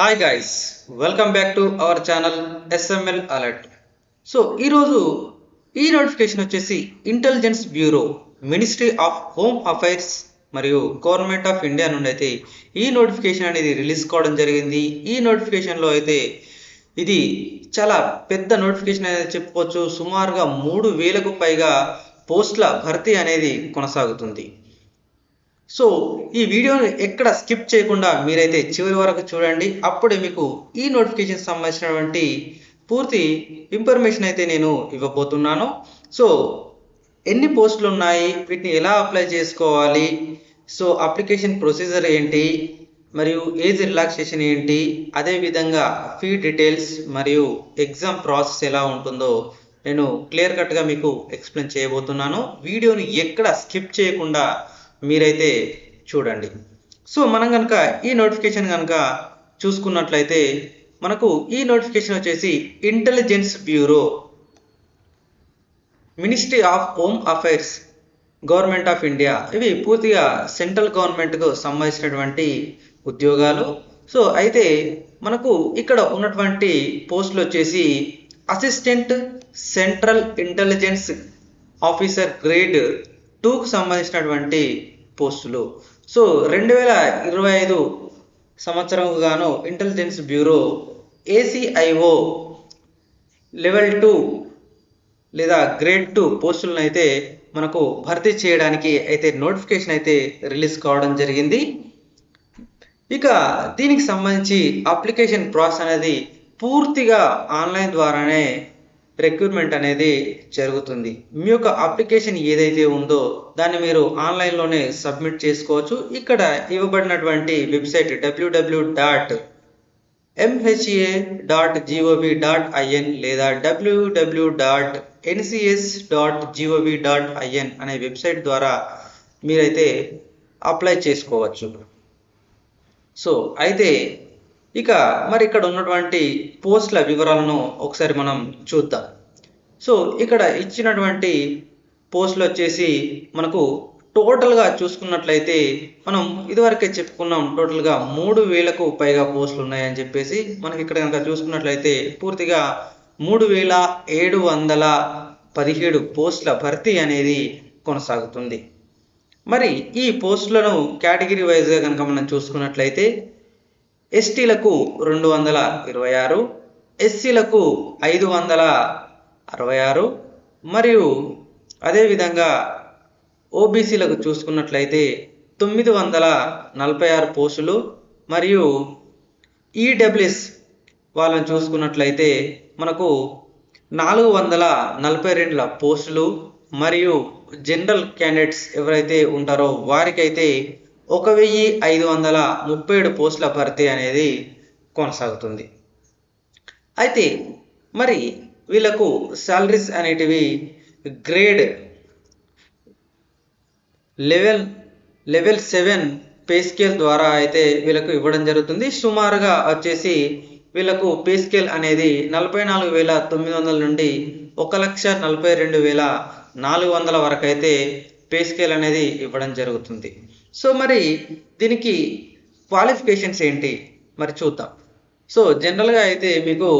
Hi guys welcome back to our channel SML alert so ఈరోజు ఈ notification వచ్చేసి intelligence bureau ministry of home affairs మరియు government of India నుండి అయితే ఈ నోటిఫికేషన్ అనేది రిలీజ్ కావడం జరిగింది. ఈ నోటిఫికేషన్లో అయితే ఇది చాలా పెద్ద నోటిఫికేషన్ అనేది చెప్పుకోవచ్చు. సుమారుగా మూడు వేలకు పైగా పోస్టుల భర్తీ అనేది కొనసాగుతుంది. సో ఈ వీడియోని ఎక్కడ స్కిప్ చేయకుండా మీరైతే చివరి వరకు చూడండి. అప్పుడే మీకు ఈ నోటిఫికేషన్ సంబంధించినటువంటి పూర్తి ఇన్ఫర్మేషన్ అయితే నేను ఇవ్వబోతున్నాను. సో ఎన్ని పోస్టులు ఉన్నాయి? వీటిని ఎలా అప్లై చేసుకోవాలి? సో అప్లికేషన్ ప్రొసీజర్ ఏంటి? మరియు ఏజ్ రిలాక్సేషన్ ఏంటి? అదేవిధంగా ఫీ డీటెయిల్స్ మరియు ఎగ్జామ్ ప్రాసెస్ ఎలా ఉంటుందో నేను క్లియర్ కట్గా మీకు ఎక్స్ప్లెయిన్ చేయబోతున్నాను. వీడియోని ఎక్కడ స్కిప్ చేయకుండా మీరైతే చూడండి. సో మనం కనుక ఈ నోటిఫికేషన్ కనుక చూసుకున్నట్లయితే మనకు ఈ నోటిఫికేషన్ వచ్చేసి intelligence bureau ministry of home affairs government of India ఇవి పూర్తిగా సెంట్రల్ గవర్నమెంట్కు సంబంధించినటువంటి ఉద్యోగాలు. సో అయితే మనకు ఇక్కడ ఉన్నటువంటి పోస్టులు వచ్చేసి assistant central intelligence officer grade టూకు సంబంధించినటువంటి పోస్టులు. సో రెండు వేల ఇరవై ఐదు సంవత్సరంకు గాను intelligence bureau ACIO level two లేదా గ్రేడ్ టూ పోస్టులను అయితే మనకు భర్తీ చేయడానికి అయితే నోటిఫికేషన్ అయితే రిలీజ్ కావడం జరిగింది. ఇక దీనికి సంబంధించి అప్లికేషన్ ప్రాసెస్ అనేది పూర్తిగా ఆన్లైన్ ద్వారానే రిక్రూట్మెంట్ అనేది జరుగుతుంది. మీ యొక్క అప్లికేషన్ ఏదైతే ఉందో దాన్ని మీరు ఆన్లైన్లోనే సబ్మిట్ చేసుకోవచ్చు. ఇక్కడ ఇవ్వబడినటువంటి website WWW dot MHA dot GOV dot IN లేదా WWW dot NCS dot GOV dot IN అనే వెబ్సైట్ ద్వారా మీరైతే అప్లై చేసుకోవచ్చు. సో అయితే ఇక మరి ఇక్కడ ఉన్నటువంటి పోస్టుల వివరాలను ఒకసారి మనం చూద్దాం. సో ఇక్కడ ఇచ్చినటువంటి పోస్టులు వచ్చేసి మనకు టోటల్గా చూసుకున్నట్లయితే మనం ఇదివరకే చెప్పుకున్నాం టోటల్గా మూడు వేలకు పైగా పోస్టులు ఉన్నాయని చెప్పేసి మనకి ఇక్కడ కనుక చూసుకున్నట్లయితే పూర్తిగా మూడు వేల ఏడు వందల పదిహేడు పోస్టుల భర్తీ అనేది కొనసాగుతుంది. మరి ఈ పోస్టులను కేటగిరీ వైజ్గా కనుక మనం చూసుకున్నట్లయితే ఎస్టీలకు రెండు వందల ఇరవై ఆరు ఎస్సీలకు ఐదు వందల అరవై ఆరు మరియు అదేవిధంగా ఓబీసీలకు చూసుకున్నట్లయితే తొమ్మిది వందల నలభై ఆరు పోస్టులు మరియు ఈడబ్ల్యూఎస్ వాళ్ళని చూసుకున్నట్లయితే మనకు నాలుగు వందల నలభై రెండుల పోస్టులు మరియు జనరల్ క్యాండిడేట్స్ ఎవరైతే ఉంటారో వారికైతే ఒక వెయ్యి ఐదు వందల ముప్పై ఏడు పోస్టుల భర్తీ అనేది కొనసాగుతుంది. అయితే మరి వీళ్ళకు శాలరీస్ అనేటివి grade level level seven pay scale ద్వారా అయితే వీళ్ళకు ఇవ్వడం జరుగుతుంది. సుమారుగా వచ్చేసి వీళ్ళకు పే స్కేల్ అనేది నలభై నాలుగు వేల తొమ్మిది వందల నుండి ఒక లక్ష నలభై రెండు వేల నాలుగు వందల వరకు అయితే పే స్కేల్ అనేది ఇవ్వడం జరుగుతుంది. సో మరి దీనికి క్వాలిఫికేషన్స్ ఏంటి? మరి చూద్దాం. సో జనరల్గా అయితే మీకు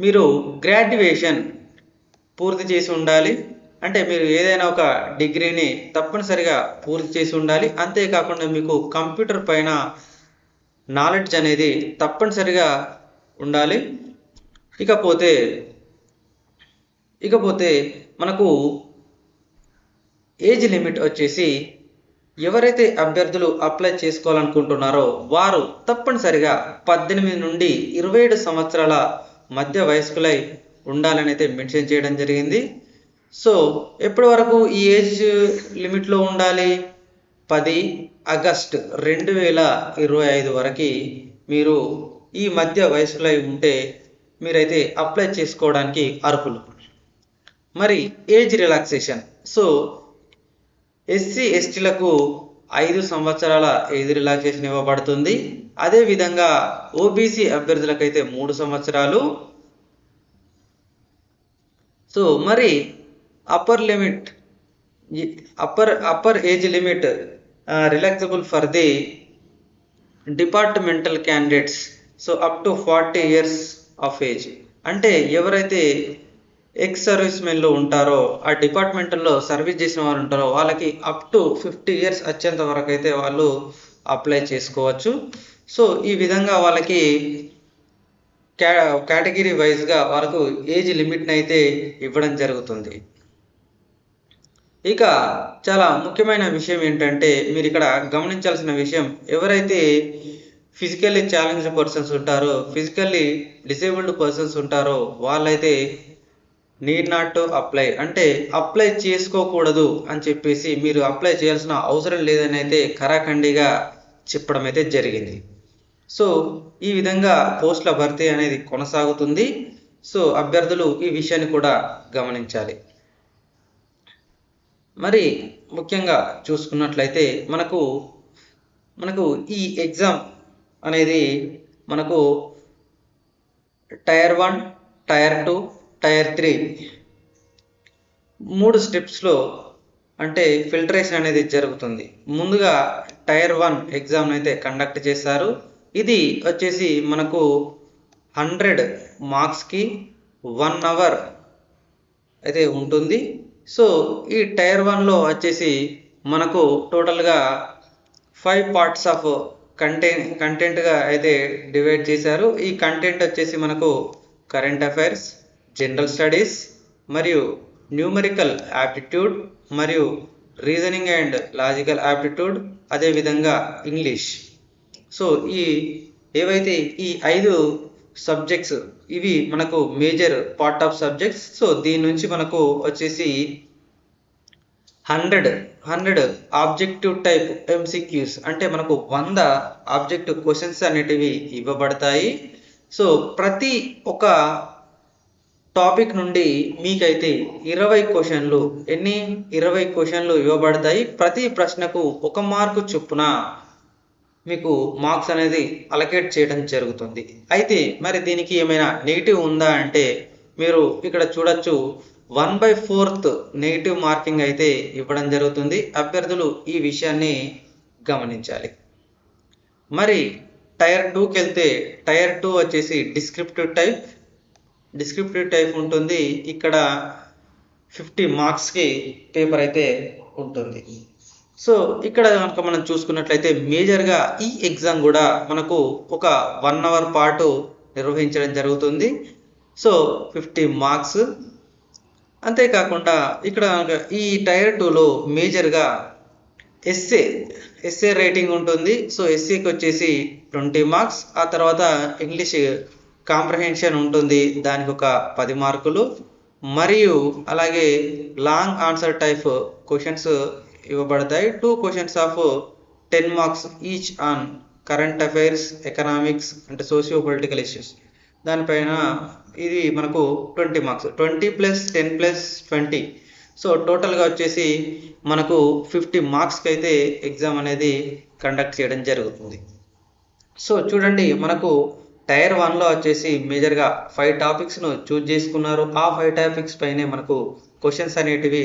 మీరు గ్రాడ్యుయేషన్ పూర్తి చేసి ఉండాలి. అంటే మీరు ఏదైనా ఒక డిగ్రీని తప్పనిసరిగా పూర్తి చేసి ఉండాలి. అంతేకాకుండా మీకు కంప్యూటర్ పైన నాలెడ్జ్ అనేది తప్పనిసరిగా ఉండాలి. ఇకపోతే ఇకపోతే మనకు ఏజ్ లిమిట్ వచ్చేసి ఎవరైతే అభ్యర్థులు అప్లై చేసుకోవాలనుకుంటున్నారో వారు తప్పనిసరిగా పద్దెనిమిది నుండి ఇరవై ఏడు సంవత్సరాల మధ్య వయస్కులై ఉండాలని అయితే మెన్షన్ చేయడం జరిగింది. సో ఎప్పటి వరకు ఈ ఏజ్ లిమిట్లో ఉండాలి? పది ఆగస్ట్ రెండు వేల ఇరవై ఐదు వరకు మీరు ఈ మధ్య వయసులో ఉంటే మీరైతే అప్లై చేసుకోవడానికి అర్హులు. మరి ఏజ్ రిలాక్సేషన్. సో ఎస్సీ ఎస్టీలకు ఐదు సంవత్సరాల ఏజ్ రిలాక్సేషన్ ఇవ్వబడుతుంది. అదేవిధంగా ఓబీసీ అభ్యర్థులకైతే మూడు సంవత్సరాలు. సో మరి upper limit upper upper age limit relaxable for the departmental candidates. So up to forty years of age. అంటే ఎవరైతే ఎక్స్ సర్వీస్ మెన్లు ఉంటారో ఆ డిపార్ట్మెంట్లో సర్వీస్ చేసిన వారు ఉంటారో వాళ్ళకి అప్ టు ఫిఫ్టీ ఇయర్స్ వచ్చేంత వరకు అయితే వాళ్ళు అప్లై చేసుకోవచ్చు. సో ఈ విధంగా వాళ్ళకి క్యా కేటగిరీ వైజ్గా వాళ్ళకు ఏజ్ లిమిట్ని అయితే ఇవ్వడం జరుగుతుంది. ఇక చాలా ముఖ్యమైన విషయం ఏంటంటే మీరు ఇక్కడ గమనించాల్సిన విషయం ఎవరైతే ఫిజికల్లీ ఛాలెంజ్డ్ పర్సన్స్ ఉంటారో ఫిజికల్లీ డిసేబుల్డ్ పర్సన్స్ ఉంటారో వాళ్ళైతే నీడ్ నాట్ టు అప్లై అంటే అప్లై చేసుకోకూడదు అని చెప్పేసి మీరు అప్లై చేయాల్సిన అవసరం లేదని అయితే కరాఖండిగా చెప్పడం అయితే జరిగింది. సో ఈ విధంగా పోస్టుల భర్తీ అనేది కొనసాగుతుంది. సో అభ్యర్థులు ఈ విషయాన్ని కూడా గమనించాలి. మరి ముఖ్యంగా చూసుకున్నట్లయితే మనకు మనకు ఈ ఎగ్జామ్ అనేది మనకు tier one tier two tier three. మూడు స్టెప్స్లో అంటే ఫిల్టరేషన్ అనేది జరుగుతుంది. ముందుగా టైర్ వన్ ఎగ్జామ్ అయితే కండక్ట్ చేశారు. ఇది వచ్చేసి మనకు హండ్రెడ్ మార్క్స్కి వన్ అవర్ అయితే ఉంటుంది. సో ఈ టైర్ వన్లో వచ్చేసి మనకు టోటల్గా ఫైవ్ పార్ట్స్ ఆఫ్ కంటెంట్ కంటెంట్గా అయితే డివైడ్ చేశారు. ఈ కంటెంట్ వచ్చేసి మనకు కరెంట్ అఫైర్స్ జనరల్ స్టడీస్ మరియు న్యూమరికల్ యాప్టిట్యూడ్ మరియు రీజనింగ్ అండ్ లాజికల్ యాప్టిట్యూడ్ అదేవిధంగా ఇంగ్లీష్ సో ఈ ఏవైతే ఈ ఐదు సబ్జెక్ట్స్ ఇవి మనకు major part of subjects so దీని నుంచి మనకు వచ్చేసి hundred hundred objective type MCQs అంటే మనకు వంద ఆబ్జెక్టివ్ క్వశ్చన్స్ అనేటివి ఇవ్వబడతాయి. సో ప్రతి ఒక టాపిక్ నుండి మీకైతే ఇరవై క్వశ్చన్లు ఎన్ని ఇరవై క్వశ్చన్లు ఇవ్వబడతాయి? ప్రతి ప్రశ్నకు ఒక మార్కు చొప్పున మీకు మార్క్స్ అనేది అలకేట్ చేయడం జరుగుతుంది. అయితే మరి దీనికి ఏమైనా నెగిటివ్ ఉందా అంటే మీరు ఇక్కడ చూడొచ్చు one by fourth negative marking అయితే ఇవ్వడం జరుగుతుంది. అభ్యర్థులు ఈ విషయాన్ని గమనించాలి. మరి టైర్ టూకి వెళ్తే టైర్ టూ వచ్చేసి డిస్క్రిప్టివ్ టైప్ డిస్క్రిప్టివ్ టైప్ ఉంటుంది. ఇక్కడ ఫిఫ్టీ మార్క్స్కి పేపర్ అయితే ఉంటుంది. సో ఇక్కడ కనుక మనం చూసుకున్నట్లయితే మేజర్గా ఈ ఎగ్జామ్ కూడా మనకు ఒక వన్ అవర్ పాటు నిర్వహించడం జరుగుతుంది. సో ఫిఫ్టీ మార్క్స్ అంతేకాకుండా ఇక్కడ ఈ టైర్ టూలో మేజర్గా ఎస్ఏ ఎస్ఏ రేటింగ్ ఉంటుంది. సో ఎస్ఏకి వచ్చేసి ట్వంటీ మార్క్స్ ఆ తర్వాత ఇంగ్లీష్ కాంప్రహెన్షన్ ఉంటుంది. దానికి ఒక పది మార్కులు. మరియు అలాగే లాంగ్ ఆన్సర్ టైప్ క్వశ్చన్స్ ఇవ్వబడతాయి. Two questions of ten marks each on current affairs economics అంటే సోషియో పొలిటికల్ ఇష్యూస్. దానిపైన ఇది మనకు twenty marks. Twenty plus ten plus twenty. So టోటల్గా వచ్చేసి మనకు ఫిఫ్టీ మార్క్స్కి అయితే ఎగ్జామ్ అనేది కండక్ట్ చేయడం జరుగుతుంది. సో చూడండి మనకు టైర్ వన్లో వచ్చేసి మేజర్గా ఫైవ్ టాపిక్స్ను చూజ్ చేసుకున్నారు. ఆ ఫైవ్ టాపిక్స్ పైనే మనకు క్వశ్చన్స్ అనేటివి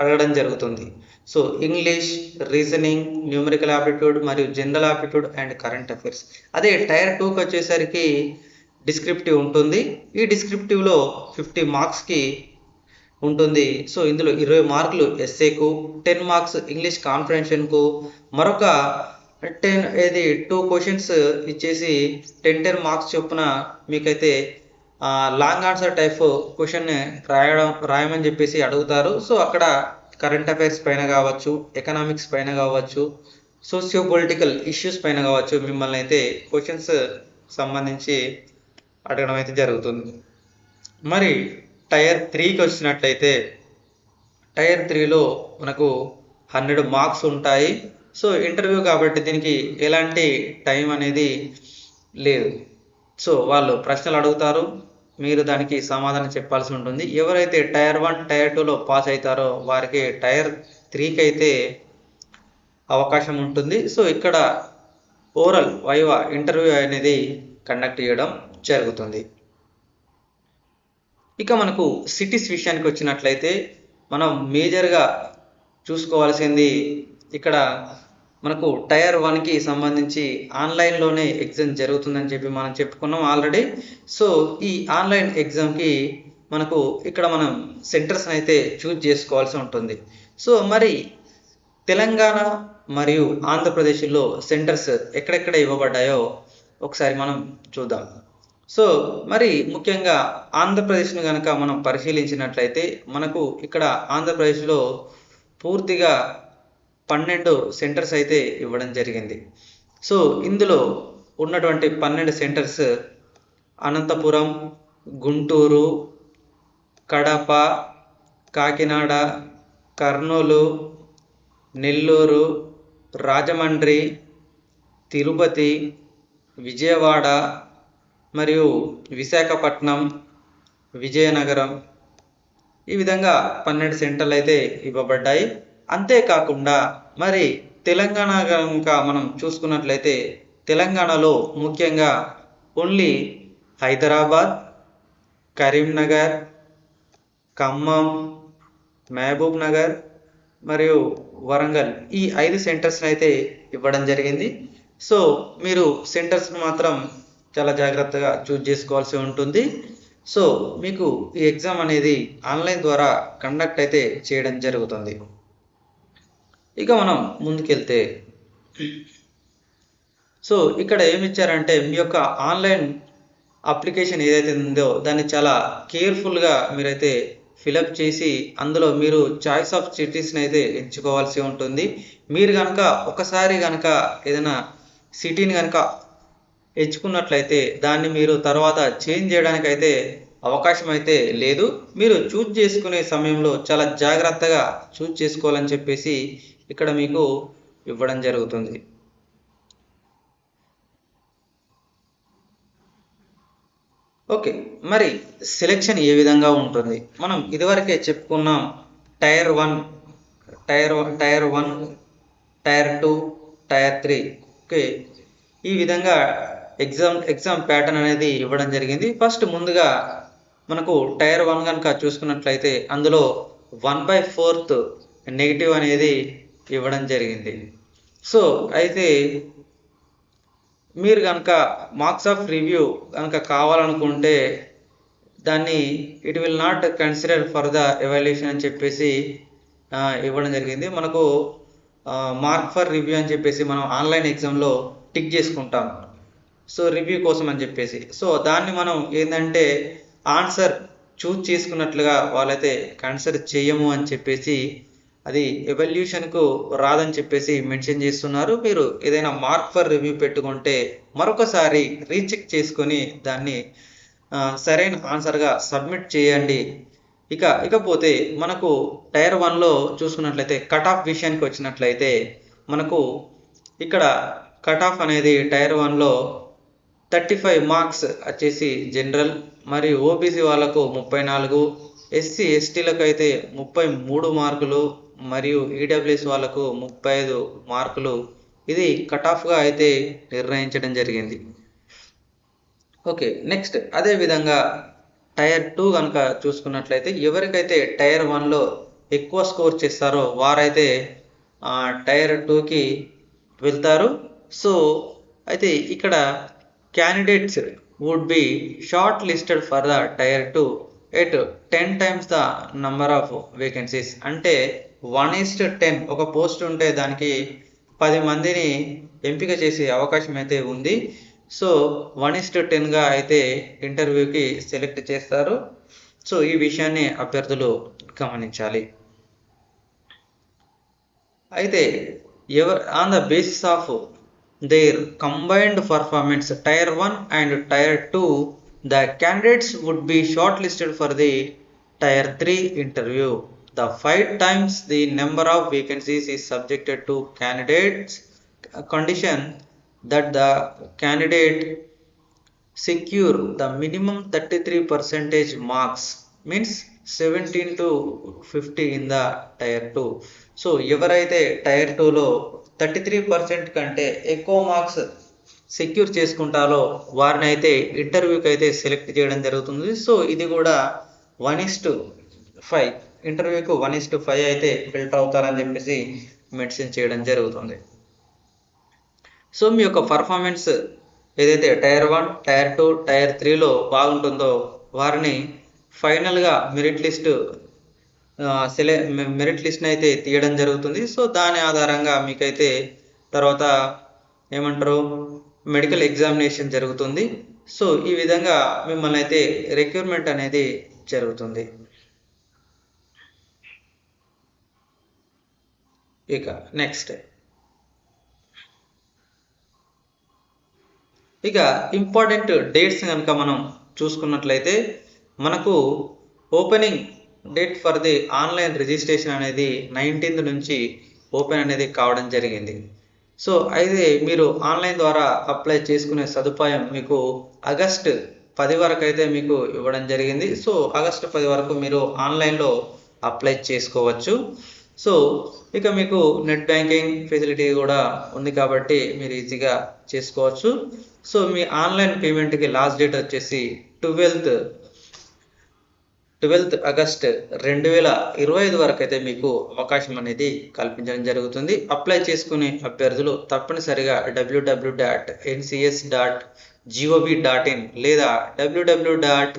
అడగడం జరుగుతుంది. So English reasoning numerical aptitude మరియు general aptitude and current affairs అదే టైర్ టూకి వచ్చేసరికి డిస్క్రిప్టివ్ ఉంటుంది. ఈ డిస్క్రిప్టివ్లో ఫిఫ్టీ మార్క్స్కి ఉంటుంది. సో ఇందులో ఇరవై మార్కులు ఎస్ఏకు టెన్ మార్క్స్ ఇంగ్లీష్ కాన్ఫరెన్షన్కు మరొక టెన్ ఏది టూ క్వశ్చన్స్ ఇచ్చేసి టెన్ టెన్ మార్క్స్ చొప్పున మీకైతే లాంగ్ ఆన్సర్ టైప్ క్వశ్చన్ రాయడం రాయమని చెప్పేసి అడుగుతారు. సో అక్కడ కరెంట్ అఫైర్స్ పైన కావచ్చు ఎకనామిక్స్ పైన కావచ్చు సోషియో పొలిటికల్ ఇష్యూస్ పైన కావచ్చు మిమ్మల్ని అయితే క్వశ్చన్స్ సంబంధించి అడగడం అయితే జరుగుతుంది. మరి టైర్ త్రీకి వచ్చినట్లయితే టైర్ త్రీలో మనకు హండ్రెడ్ మార్క్స్ ఉంటాయి. సో ఇంటర్వ్యూ కాబట్టి దీనికి ఎలాంటి టైం అనేది లేదు. సో వాళ్ళు ప్రశ్నలు అడుగుతారు మీరు దానికి సమాధానం చెప్పాల్సి ఉంటుంది. ఎవరైతే టైర్ వన్ టైర్ టూలో పాస్ అవుతారో వారికి టైర్ త్రీకి అయితే అవకాశం ఉంటుంది. సో ఇక్కడ ఓరల్ వైవా ఇంటర్వ్యూ అనేది కండక్ట్ చేయడం జరుగుతుంది. ఇక మనకు సిటీస్ విషయానికి వచ్చినట్లయితే మనం మేజర్గా చూసుకోవాల్సింది ఇక్కడ మనకు టైర్ వన్కి సంబంధించి ఆన్లైన్లోనే ఎగ్జామ్ జరుగుతుందని చెప్పి మనం చెప్పుకున్నాం ఆల్రెడీ. సో ఈ ఆన్లైన్ ఎగ్జామ్కి మనకు ఇక్కడ మనం సెంటర్స్ని అయితే చూజ్ చేసుకోవాల్సి ఉంటుంది. సో మరి తెలంగాణ మరియు ఆంధ్రప్రదేశ్లో సెంటర్స్ ఎక్కడెక్కడ ఇవ్వబడ్డాయో ఒకసారి మనం చూద్దాం. సో మరి ముఖ్యంగా ఆంధ్రప్రదేశ్ను కనుక మనం పరిశీలించినట్లయితే మనకు ఇక్కడ ఆంధ్రప్రదేశ్లో పూర్తిగా పన్నెండు సెంటర్స్ అయితే ఇవ్వడం జరిగింది. సో ఇందులో ఉన్నటువంటి పన్నెండు సెంటర్స్ అనంతపురం గుంటూరు కడప కాకినాడ కర్నూలు నెల్లూరు రాజమండ్రి తిరుపతి విజయవాడ మరియు విశాఖపట్నం విజయనగరం ఈ విధంగా పన్నెండు సెంటర్లు అయితే ఇవ్వబడ్డాయి. అంతేకాకుండా మరి తెలంగాణ కనుక మనం చూసుకున్నట్లయితే తెలంగాణలో ముఖ్యంగా ఓన్లీ హైదరాబాద్ కరీంనగర్ ఖమ్మం మహబూబ్ నగర్ మరియు వరంగల్ ఈ ఐదు సెంటర్స్ని అయితే ఇవ్వడం జరిగింది. సో మీరు సెంటర్స్ని మాత్రం చాలా జాగ్రత్తగా చూజ్ చేసుకోవాల్సి ఉంటుంది. సో మీకు ఈ ఎగ్జామ్ అనేది ఆన్లైన్ ద్వారా కండక్ట్ అయితే చేయడం జరుగుతుంది. ఇక మనం ముందుకెళ్తే. సో ఇక్కడ ఏమి ఇచ్చారంటే మీ యొక్క ఆన్లైన్ అప్లికేషన్ ఏదైతే ఉందో దాన్ని చాలా కేర్ఫుల్గా మీరైతే ఫిలప్ చేసి అందులో మీరు చాయిస్ ఆఫ్ సిటీస్ని అయితే ఎంచుకోవాల్సి ఉంటుంది. మీరు కనుక ఒకసారి కనుక ఏదైనా సిటీని కనుక ఎంచుకున్నట్లయితే దాన్ని మీరు తర్వాత చేంజ్ చేయడానికి అయితే అవకాశం అయితే లేదు. మీరు చూజ్ చేసుకునే సమయంలో చాలా జాగ్రత్తగా చూజ్ చేసుకోవాలని చెప్పేసి ఇక్కడ మీకు ఇవ్వడం జరుగుతుంది. ఓకే మరి సెలెక్షన్ ఏ విధంగా ఉంటుంది? మనం ఇదివరకే చెప్పుకున్నాం tier one tier one tier one tier two tier three. Okay ఈ విధంగా ఎగ్జామ్ ఎగ్జామ్ ప్యాటర్న్ అనేది ఇవ్వడం జరిగింది. ఫస్ట్ ముందుగా మనకు టైర్ వన్ కనుక చూసుకున్నట్లయితే అందులో వన్ బై ఫోర్త్ నెగిటివ్ అనేది ఇవ్వడం జరిగింది. సో అయితే మీరు కనుక మార్క్స్ ఆఫ్ రివ్యూ కనుక కావాలనుకుంటే దాన్ని it will not consider for the evaluation అని చెప్పేసి ఇవ్వడం జరిగింది. మనకు మార్క్ ఫర్ రివ్యూ అని చెప్పేసి మనం ఆన్లైన్ ఎగ్జామ్లో టిక్ చేసుకుంటాం. సో రివ్యూ కోసం అని చెప్పేసి. సో దాన్ని మనం ఏంటంటే ఆన్సర్ చూజ్ చేసుకున్నట్లుగా వాళ్ళైతే కన్సిడర్ చేయము అని చెప్పేసి అది ఎవల్యూషన్కు రాదని చెప్పేసి మెన్షన్ చేస్తున్నారు. మీరు ఏదైనా మార్క్ ఫర్ రివ్యూ పెట్టుకుంటే మరొకసారి రీచెక్ చేసుకొని దాన్ని సరైన ఆన్సర్గా సబ్మిట్ చేయండి. ఇక ఇకపోతే మనకు టైర్ వన్లో చూసుకున్నట్లయితే కట్ ఆఫ్ విషయానికి వచ్చినట్లయితే మనకు ఇక్కడ కట్ ఆఫ్ అనేది టైర్ వన్లో థర్టీ ఫైవ్ మార్క్స్ వచ్చేసి జనరల్ మరియు ఓబీసీ వాళ్ళకు ముప్పై నాలుగు ఎస్సీ ఎస్టీలకు అయితే ముప్పై మూడు మార్కులు మరియు ఈడబ్ల్యూఎస్ వాళ్ళకు ముప్పై ఐదు మార్కులు. ఇది కట్ ఆఫ్గా అయితే నిర్ణయించడం జరిగింది. ఓకే నెక్స్ట్ అదే విధంగా టైర్ టూ కనుక చూసుకున్నట్లయితే ఎవరికైతే టైర్ వన్లో ఎక్కువ స్కోర్ చేస్తారో వారైతే ఆ, టైర్ టూకి వెళ్తారు. సో అయితే ఇక్కడ candidates would be short listed for the tier two. At ten times the number of vacancies అంటే వన్ ఈస్ట్ టెన్ ఒక పోస్ట్ ఉంటే దానికి పది మందిని ఎంపిక చేసే అవకాశం అయితే ఉంది. సో వన్ ఈస్ట్ టెన్గా అయితే ఇంటర్వ్యూకి సెలెక్ట్ చేస్తారు. సో ఈ విషయాన్ని అభ్యర్థులు గమనించాలి. అయితే ever on the basis of their combined performance tier one and tier two the candidates would be shortlisted for the tier three interview the five times the number of vacancies is subjected to candidates condition that the candidate secure the minimum 33 percentage marks means 17 to 50 in the tier 2 so ఎవరైతే tyre టూలో thirty three percent కంటే ఎక్కువ marks secure చేసుకుంటారో వారిని అయితే ఇంటర్వ్యూకి అయితే select చేయడం జరుగుతుంది. సో ఇది కూడా వన్ ఇస్టు ఫైవ్. ఇంటర్వ్యూకు వన్ ఇస్ టు ఫైవ్ అయితే ఫిల్టర్ అవుతారని చెప్పేసి మెన్షన్ చేయడం జరుగుతుంది. సో మీ యొక్క పర్ఫార్మెన్స్ ఏదైతే tier one tier two tier త్రీలో బాగుంటుందో వారిని ఫైనల్గా మెరిట్ లిస్ట్ సెలె మెరిట్ లిస్ట్ని అయితే తీయడం జరుగుతుంది. సో దాని ఆధారంగా మీకైతే తర్వాత ఏమంటారు? మెడికల్ ఎగ్జామినేషన్ జరుగుతుంది. సో ఈ విధంగా మిమ్మల్ని అయితే రిక్రూట్మెంట్ అనేది జరుగుతుంది. ఇక నెక్స్ట్ ఇక ఇంపార్టెంట్ డేట్స్ కనుక మనం చూసుకున్నట్లయితే మనకు opening date for the online registration అనేది నైన్టీన్త్ నుంచి ఓపెన్ అనేది కావడం జరిగింది. సో అయితే మీరు ఆన్లైన్ ద్వారా అప్లై చేసుకునే సదుపాయం మీకు ఆగస్ట్ పది వరకు అయితే మీకు ఇవ్వడం జరిగింది. సో ఆగస్టు పది వరకు మీరు ఆన్లైన్లో అప్లై చేసుకోవచ్చు. సో ఇక మీకు నెట్ బ్యాంకింగ్ ఫెసిలిటీ కూడా ఉంది కాబట్టి మీరు ఈజీగా చేసుకోవచ్చు. సో మీ ఆన్లైన్ పేమెంట్కి లాస్ట్ డేట్ వచ్చేసి ట్వెల్త్ ట్వెల్త్ ఆగస్ట్ రెండు వేల ఇరవై ఐదు వరకు అయితే మీకు అవకాశం అనేది కల్పించడం జరుగుతుంది. అప్లై చేసుకునే అభ్యర్థులు తప్పనిసరిగా WWW dot NCS dot GOV dot IN లేదా WWW dot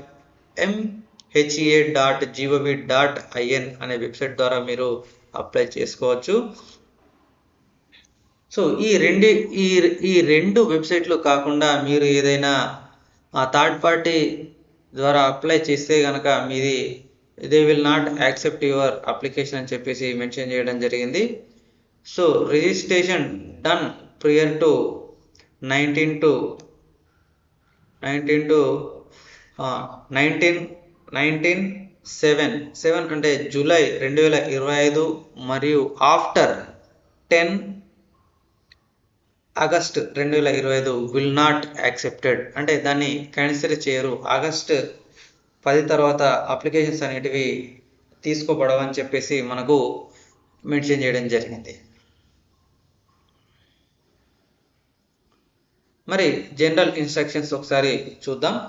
MHA dot GOV dot IN అనే వెబ్సైట్ ద్వారా మీరు అప్లై చేసుకోవచ్చు. సో ఈ రెండు ఈ ఈ రెండు వెబ్సైట్లు కాకుండా మీరు ఏదైనా థర్డ్ పార్టీ ద్వారా అప్లై చేస్తే కనుక మీది they will not accept your application అని చెప్పేసి మెన్షన్ చేయడం జరిగింది. So registration done prior to nineteen to nineteen to nineteen nineteen seven seven అంటే జూలై రెండు వేల ఇరవై ఐదు మరియు ఆఫ్టర్ టెన్ ఆగస్ట్ రెండు వేల ఇరవై ఐదు విల్ నాట్ యాక్సెప్టెడ్ అంటే దాన్ని కన్సిడర్ చేయరు. ఆగస్ట్ పది తర్వాత అప్లికేషన్స్ అనేటివి తీసుకోబడవని చెప్పేసి మనకు మెన్షన్ చేయడం జరిగింది. మరి జనరల్ ఇన్స్ట్రక్షన్స్ ఒకసారి చూద్దాం.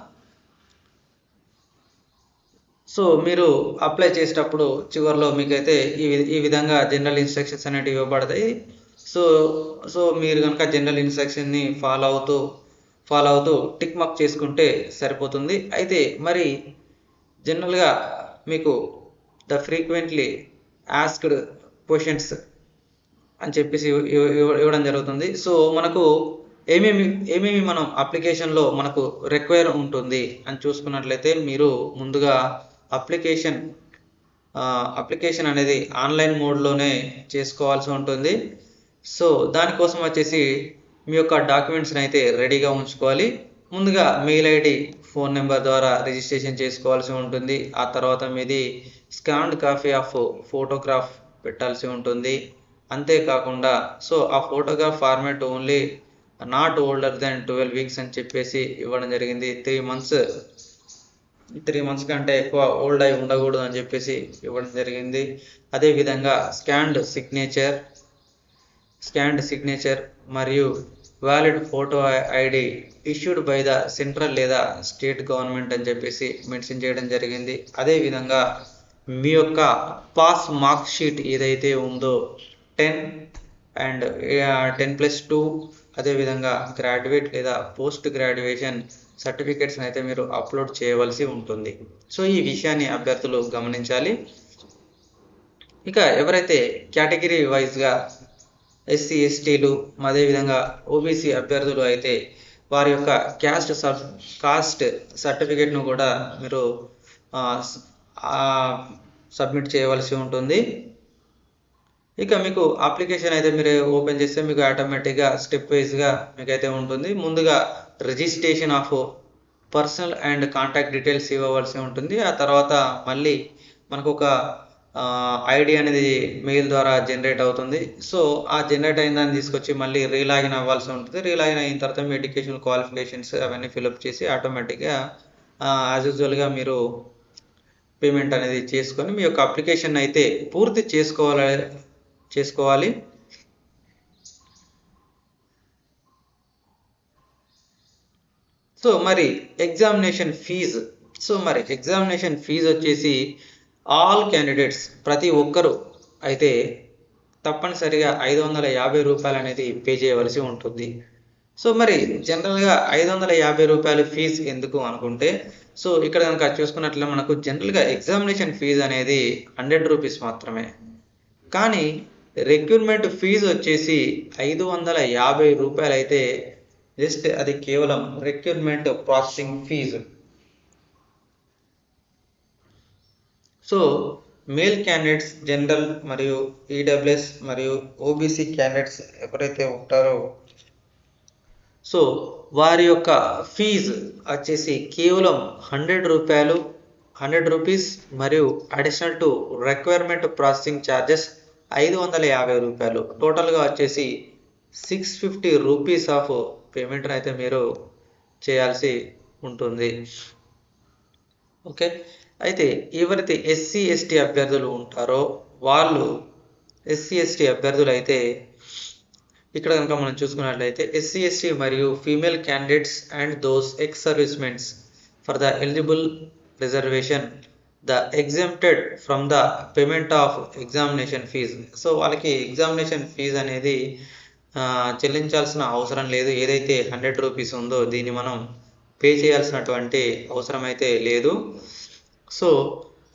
సో మీరు అప్లై చేసేటప్పుడు చివరిలో మీకైతే ఈ వి- ఈ విధంగా జనరల్ ఇన్స్ట్రక్షన్స్ అనేటివి ఇవ్వబడతాయి. సో సో మీరు కనుక జనరల్ ఇన్స్ట్రక్షన్ని ఫాలో అవుతూ ఫాలో అవుతూ టిక్ మార్క్ చేసుకుంటే సరిపోతుంది. అయితే మరి జనరల్గా మీకు ద ఫ్రీక్వెంట్లీ ఆస్క్డ్ క్వశ్చన్స్ అని చెప్పేసి ఇవ్వడం జరుగుతుంది. సో మనకు ఏమేమి ఏమేమి మనం అప్లికేషన్లో మనకు రిక్వైర్ ఉంటుంది అని చూసుకున్నట్లయితే మీరు ముందుగా అప్లికేషన్ అప్లికేషన్ అనేది ఆన్లైన్ మోడ్లోనే చేసుకోవాల్సి ఉంటుంది. సో దానికోసం వచ్చేసి మీ యొక్క డాక్యుమెంట్స్ని అయితే రెడీగా ఉంచుకోవాలి. ముందుగా మెయిల్ ఐడి ఫోన్ నెంబర్ ద్వారా రిజిస్ట్రేషన్ చేసుకోవాల్సి ఉంటుంది. ఆ తర్వాత మీది స్కాన్డ్ కాపీ ఆఫ్ ఫోటోగ్రాఫ్ పెట్టాల్సి ఉంటుంది. అంతేకాకుండా సో ఆ photograph format only not older than twelve weeks అని చెప్పేసి ఇవ్వడం జరిగింది. త్రీ మంత్స్ త్రీ మంత్స్ కంటే ఎక్కువ ఓల్డ్ అయి ఉండకూడదు అని చెప్పేసి ఇవ్వడం జరిగింది. అదేవిధంగా స్కాన్డ్ సిగ్నేచర్ స్కాన్డ్ సిగ్నేచర్ మరియు valid photo ID issued by the central లేదా స్టేట్ గవర్నమెంట్ అని చెప్పేసి మెన్షన్ చేయడం జరిగింది. అదేవిధంగా మీ యొక్క పాస్ మార్క్ షీట్ ఏదైతే ఉందో ten and ten plus two అదేవిధంగా గ్రాడ్యుయేట్ లేదా పోస్ట్ గ్రాడ్యుయేషన్ సర్టిఫికేట్స్ని అయితే మీరు అప్లోడ్ చేయవలసి ఉంటుంది. సో ఈ విషయాన్ని అభ్యర్థులు గమనించాలి. ఇక ఎవరైతే కేటగిరీ వైజ్గా ఎస్సీ ఎస్టీలు అదేవిధంగా ఓబీసీ అభ్యర్థులు అయితే వారి యొక్క క్యాస్ట్ సబ్ కాస్ట్ సర్టిఫికేట్ను కూడా మీరు సబ్మిట్ చేయవలసి ఉంటుంది. ఇక మీకు అప్లికేషన్ అయితే మీరు ఓపెన్ చేస్తే మీకు ఆటోమేటిక్గా స్టెప్ వైజ్గా మీకైతే ఉంటుంది. ముందుగా registration of personal and contact details ఇవ్వవలసి ఉంటుంది. ఆ తర్వాత మళ్ళీ మనకు ఒక ఐడి అనేది మెయిల్ ద్వారా జనరేట్ అవుతుంది. సో ఆ జనరేట్ అయిన దాన్ని తీసుకొచ్చి మళ్ళీ రీలాగిన్ అవ్వాల్సి ఉంటుంది. రీలాగిన్ అయిన తర్వాత మీ ఎడ్యుకేషన్ క్వాలిఫికేషన్స్ అవన్నీ ఫిలప్ చేసి ఆటోమేటిక్గా యాజ్ యూజువల్గా మీరు పేమెంట్ అనేది చేసుకొని మీ యొక్క అప్లికేషన్ అయితే పూర్తి చేసుకోవాలి చేసుకోవాలి. సో మరి ఎగ్జామినేషన్ ఫీజు. సో మరి ఎగ్జామినేషన్ ఫీజు వచ్చేసి ఆల్ క్యాండిడేట్స్ ప్రతి ఒక్కరు అయితే తప్పనిసరిగా ఐదు వందల యాభై రూపాయలు అనేది పే చేయవలసి ఉంటుంది. సో మరి జనరల్గా ఐదు వందల యాభై రూపాయలు ఫీజు ఎందుకు అనుకుంటే సో ఇక్కడ కనుక చూసుకున్నట్లే మనకు జనరల్గా ఎగ్జామినేషన్ ఫీజు అనేది హండ్రెడ్ రూపీస్ మాత్రమే. కానీ రిక్రూట్మెంట్ ఫీజు వచ్చేసి ఐదు వందల యాభై రూపాయలు అయితే జస్ట్ అది కేవలం recruitment processing fee. So male candidates general మరియు ఈడబ్ల్యూఎస్ మరియు ఓబీసీ క్యాండిడేట్స్ ఎవరైతే ఉంటారో సో వారి యొక్క ఫీజు వచ్చేసి కేవలం హండ్రెడ్ రూపాయలు హండ్రెడ్ రూపీస్ మరియు additional to requirement processing charges ఐదు వందల యాభై రూపాయలు. టోటల్గా వచ్చేసి సిక్స్ ఫిఫ్టీ రూపీస్ ఆఫ్ పేమెంట్ని అయితే మీరు చేయాల్సి ఉంటుంది. ఓకే? అయితే ఎవరైతే ఎస్సీ ఎస్టీ అభ్యర్థులు ఉంటారో వాళ్ళు ఎస్సీ ఎస్టీ అభ్యర్థులు అయితే ఇక్కడ కనుక మనం చూసుకున్నట్లయితే ఎస్సీ ఎస్టీ మరియు female candidates and those ex servicemen for the eligible reservation the exempted from the payment of examination fee so వాళ్ళకి ఎగ్జామినేషన్ ఫీజు అనేది చెల్లించాల్సిన అవసరం లేదు. ఏదైతే హండ్రెడ్ రూపీస్ ఉందో దీన్ని మనం పే చేయాల్సినటువంటి అవసరం అయితే లేదు. సో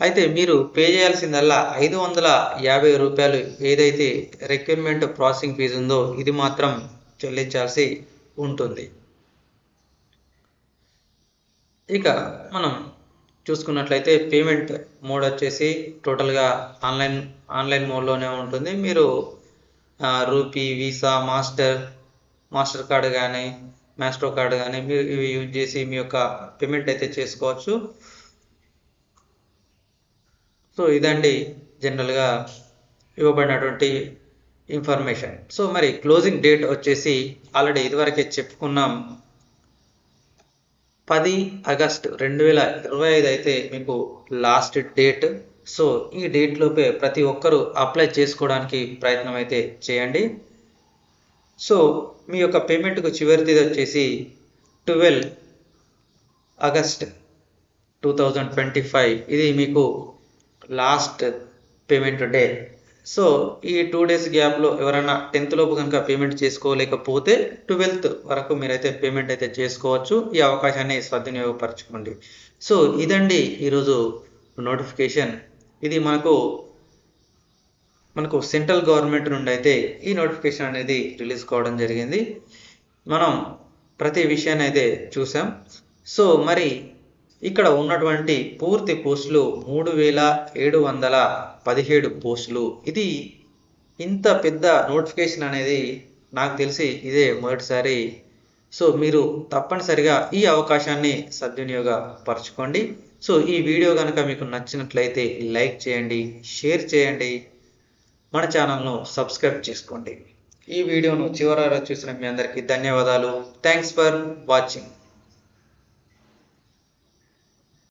అయితే మీరు పే చేయాల్సిందల్లా ఐదు వందల యాభై రూపాయలు ఏదైతే రిక్వైర్మెంట్ ప్రాసెసింగ్ ఫీజు ఉందో ఇది మాత్రం చెల్లించాల్సి ఉంటుంది. ఇక మనం చూసుకున్నట్లయితే పేమెంట్ మోడ్ వచ్చేసి టోటల్గా ఆన్లైన్ ఆన్లైన్ మోడ్లోనే ఉంటుంది. మీరు RuPay visa master master card కానీ మాస్ట్రో కార్డు కానీ మీరు ఇవి యూజ్ చేసి మీ యొక్క పేమెంట్ అయితే చేసుకోవచ్చు. సో ఇదండి జనరల్గా ఇవ్వబడినటువంటి ఇన్ఫర్మేషన్. సో మరి క్లోజింగ్ డేట్ వచ్చేసి ఆల్రెడీ ఇదివరకే చెప్పుకున్నాం. పది ఆగస్ట్ రెండు వేల ఇరవై ఐదు అయితే మీకు లాస్ట్ డేట్. సో ఈ డేట్ లోపే ప్రతి ఒక్కరూ అప్లై చేసుకోవడానికి ప్రయత్నం అయితే చేయండి. సో మీ యొక్క పేమెంట్కు చివరి తేదీ వచ్చేసి twelve August two thousand twenty five. ఇది మీకు లాస్ట్ పేమెంట్ డే సో ఈ టూ డేస్ గ్యాప్లో ఎవరైనా టెన్త్ లోపు కనుక పేమెంట్ చేసుకోలేకపోతే ట్వెల్త్ వరకు మీరైతే పేమెంట్ అయితే చేసుకోవచ్చు. ఈ అవకాశాన్ని సద్వినియోగపరచుకోండి. సో ఇదండి ఈరోజు నోటిఫికేషన్ ఇది మనకు మనకు సెంట్రల్ గవర్నమెంట్ నుండి అయితే ఈ నోటిఫికేషన్ అనేది రిలీజ్ కావడం జరిగింది. మనం ప్రతి విషయాన్ని అయితే చూసాం. సో మరి ఇక్కడ ఉన్నటువంటి పూర్తి పోస్టులు మూడు వేల ఏడు వందల పదిహేడు పోస్టులు. ఇది ఇంత పెద్ద నోటిఫికేషన్ అనేది నాకు తెలిసి ఇదే మొదటిసారి. సో మీరు తప్పనిసరిగా ఈ అవకాశాన్ని సద్వినియోగపరచుకోండి. సో ఈ వీడియో కనుక మీకు నచ్చినట్లయితే లైక్ చేయండి షేర్ చేయండి మన ఛానల్ను సబ్స్క్రైబ్ చేసుకోండి. ఈ వీడియోను చివరి చూసిన మీ అందరికీ ధన్యవాదాలు. Thanks for watching.